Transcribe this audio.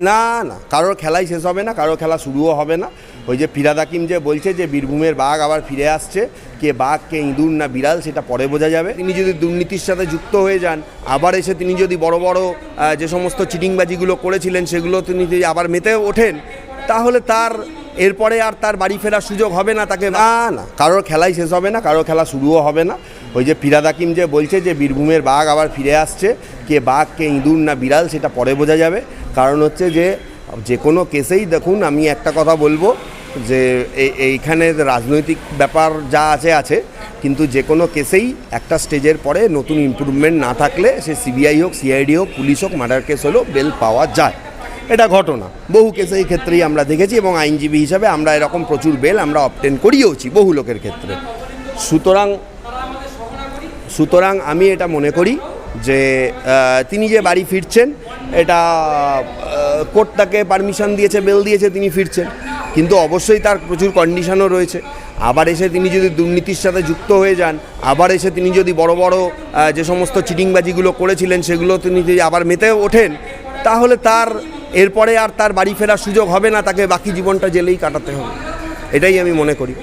না না। কারোর খেলাই শেষ হবে না, কারোর খেলা শুরুও হবে না। ওই যে ফিরাদ হাকিম যে বলছে যে বীরভূমের বাঘ আবার ফিরে আসছে, কে বাঘ, কে ইঁদুর না বিড়াল, সেটা পরে বোঝা যাবে। তিনি যদি দুর্নীতির সাথে যুক্ত হয়ে যান, আবার এসে তিনি যদি বড় বড় যে সমস্ত চিটিংবাজিগুলো করেছিলেন, সেগুলো তিনি যদি আবার মেতে ওঠেন, তাহলে তার, এরপরে আর তার বাড়ি ফেরার সুযোগ হবে না তাকে। না না। কারোর খেলাই শেষ হবে না, কারোর খেলা শুরুও হবে না। ওই যে ফিরাদ হাকিম যে বলছে যে বীরভূমের বাঘ আবার ফিরে আসছে, কে বাঘ, কে ইঁদুর না বিড়াল সেটা পরে বোঝা যাবে। কারণ হচ্ছে যে যে কোনো কেসেই দেখুন, আমি একটা কথা বলব যে এই- এইখানে রাজনৈতিক ব্যাপার যা আছে আছে। কিন্তু যে কোনো কেসেই একটা স্টেজের পরে নতুন ইমপ্রুভমেন্ট না থাকলে সে সিবিআই হোক, সিআইডি হোক, পুলিশ হোক, মার্ডার কেস হলেও বেল পাওয়া যায়। এটা ঘটনা। বহু কেসে এই ক্ষেত্রেই আমরা দেখেছি এবং আইনজীবী হিসাবে আমরা এরকম প্রচুর বেল আমরা অবটেন করিয়েওছি বহু লোকের ক্ষেত্রে। সুতরাং সুতরাং আমি এটা মনে করি যে তিনি যে বাড়ি ফিরছেন, এটা কোর্ট তাকে পারমিশন দিয়েছে বেল দিয়েছে, তিনি ফিরছেন। কিন্তু অবশ্যই তার প্রচুর কন্ডিশনও রয়েছে। আবার এসে তিনি যদি দুর্নীতির সাথে যুক্ত হয়ে যান, আবার এসে তিনি যদি বড় বড় যে সমস্ত চিটিংবাজিগুলো করেছিলেন, সেগুলো তিনি যদি আবার মেতে ওঠেন, তাহলে তার, এরপরে আর তার বাড়ি ফেরার সুযোগ হবে না, তাকে বাকি জীবনটা জেলেই কাটাতে হবে। এটাই আমি মনে করি।